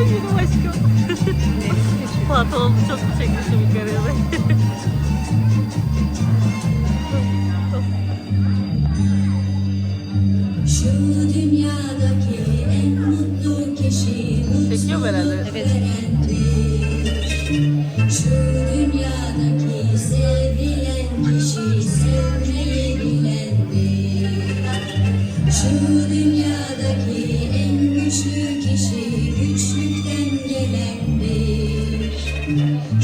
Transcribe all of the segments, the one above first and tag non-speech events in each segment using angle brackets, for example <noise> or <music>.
benim aşkım. <laughs> Pantolonu çok mu çekmişim yukarıya? Şu dünyadaki en mutlu kişi Çekiyor herhalde. Evet. Şu dünyadaki sevilen kişi sevmeyi bilendir. Şu dünyadaki en güçlü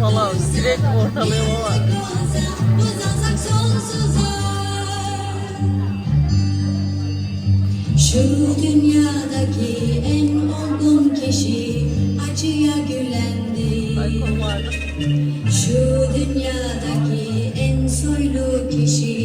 Valla direkt uzansak sonsuza. Şu dünyadaki en olgun kişi acıya gülendi. Şu dünyadaki en soylu kişi